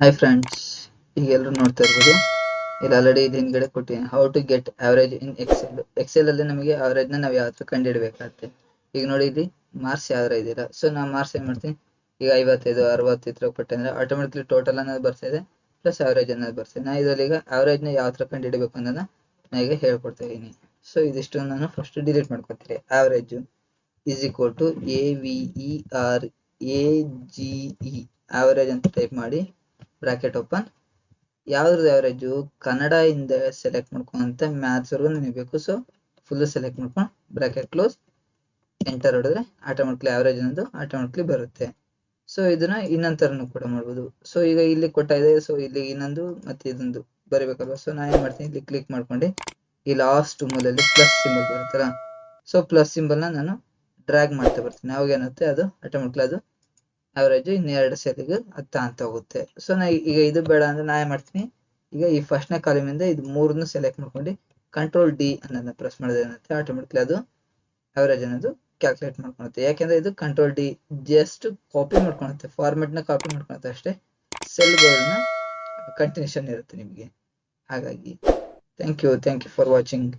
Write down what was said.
Hi friends ಈಗ ಎಲ್ಲರೂ ನೋಡ್ತಾ ಇರ್ಬೋದು. ಇಲ್ಲಿ ಆಲ್ರೆಡಿ ಇದು ಹಿಂದ್ಗಡೆ ಕೊಟ್ಟಿದ್ದೀನಿ. How to get average in excel excel ಅಲ್ಲಿ ನಮಗೆ ಆವರೇಜ್ನ ನಾವು ಯಾವ ಥರ ಈಗ ನೋಡಿ ಇಲ್ಲಿ ಮಾರ್ಕ್ಸ್ ಯಾವ್ದಾರ ಇದೆಯಲ್ಲ. ಸೊ ನಾವು ಮಾರ್ಕ್ಸ್ ಏನ್ ಮಾಡ್ತೀನಿ ಈಗ ಐವತ್ತೈದು ಅರವತ್ತು ಇತ್ರ ಕೊಟ್ಟೆ ಆಟೋಮೆಟಿಕ್ಲಿ ಟೋಟಲ್ ಅನ್ನೋದು ಬರ್ತಿದೆ ಪ್ಲಸ್ ಆವರೇಜ್ ಅನ್ನೋದು ಬರ್ತಿದೆ ನಾ ಇದರಲ್ಲಿ ಈಗ ನ ಯಾವ ಥರ ಕಂಡುಹಿಡಬೇಕು ಅನ್ನೋದನ್ನ ನಾ ಈಗ ಹೇಳ್ಕೊಡ್ತಾ ಇದ್ದೀನಿ. ಸೊ ಇದಿಷ್ಟು ನಾನು ಫಸ್ಟ್ ಡಿಲೀಟ್ ಮಾಡ್ಕೊತೀನಿ. Average is equal to A V E R A G E average ಅಂತ ಟೈಪ್ ಮಾಡಿ ಬ್ರಾಕೆಟ್ ಓಪನ್ ಯಾವ್ದ್ರದ್ದು ಆವರೇಜು ಕನ್ನಡ ಇಂದ ಸೆಲೆಕ್ಟ್ ಮಾಡ್ಕೊಂತ ಮ್ಯಾಥ್ಸ್ ವರ್ಗು ನಿಮಗೆ ಬೇಕು. ಸೊ ಫುಲ್ ಸೆಲೆಕ್ಟ್ ಮಾಡ್ಕೊಂಡು ಬ್ರಾಕೆಟ್ ಕ್ಲೋಸ್ ಎಂಟರ್ ಹೊಡೆದ್ರೆ ಆಟೋಮೆಟಿಕ್ಲಿ ಆವರೇಜ್ ಅನ್ನೋದು ಆಟೋಮೆಟಿಕ್ಲಿ ಬರುತ್ತೆ. ಸೊ ಇದನ್ನ ಇನ್ನೊಂದರನು ಕೂಡ ಮಾಡ್ಬೋದು. ಸೊ ಈಗ ಇಲ್ಲಿ ಕೊಟ್ಟ ಇದೆ. ಸೊ ಇಲ್ಲಿ ಇನ್ನೊಂದು ಮತ್ತೆ ಇದೊಂದು ಬರಿಬೇಕಲ್ವಾ? ಸೊ ನಾನು ಏನ್ ಮಾಡ್ತೀನಿ? ಇಲ್ಲಿ ಕ್ಲಿಕ್ ಮಾಡ್ಕೊಂಡು ಈ ಲಾಸ್ಟ್ ಮೂಲಲ್ಲಿ ಪ್ಲಸ್ ಸಿಂಬಲ್ ಬರುತ್ತಲ್ಲ? ಸೊ ಪ್ಲಸ್ ಸಿಂಬಲ್ನ ನಾನು ಡ್ರ್ಯಾಗ್ ಮಾಡ್ತಾ ಬರ್ತೀನಿ. ಅವಾಗ ಏನಾಗುತ್ತೆ? ಅದು ಆಟೋಮೆಟಿಕ್ಲಿ ಅದು ಅವರೇಜ್ ಇನ್ನೆರಡು ಸೆಲ್ಗೆ ಹತ್ತ ಅಂತ ಹೋಗುತ್ತೆ. ಸೊ ನಾ ಈಗ ಇದು ಬೇಡ ಅಂದ್ರೆ ನಾ ಏನ್ ಮಾಡ್ತೀನಿ? ಈಗ ಈ ಫಸ್ಟ್ನೇ ಇಂದ ಇದು ಮೂರನ್ನು ಸೆಲೆಕ್ಟ್ ಮಾಡ್ಕೊಂಡು ಕಂಟ್ರೋಲ್ ಡಿ ಅನ್ನೋದನ್ನ ಪ್ರೆಸ್ ಮಾಡಿದ್ರೆ ಏನಾಗುತ್ತೆ ಆಟೋಮೆಟಿಕ್ಲಿ ಅದು ಅವರೇಜ್ ಅನ್ನೋದು ಕ್ಯಾಲ್ಕುಲೇಟ್ ಮಾಡ್ಕೊಳುತ್ತೆ. ಯಾಕೆಂದ್ರೆ ಇದು ಕಂಟ್ರೋಲ್ ಡಿ ಜಸ್ಟ್ ಕಾಪಿ ಮಾಡ್ಕೊಳುತ್ತೆ. ಫಾರ್ಮೆಟ್ನ ಕಾಪಿ ಮಾಡ್ಕೊಳುತ್ತೆ ಅಷ್ಟೇ. ಸೆಲ್ಗಳನ್ನ ಕಂಟಿನ್ಯೂಷನ್ ಇರುತ್ತೆ ನಿಮಗೆ. ಹಾಗಾಗಿ thank you thank you for watching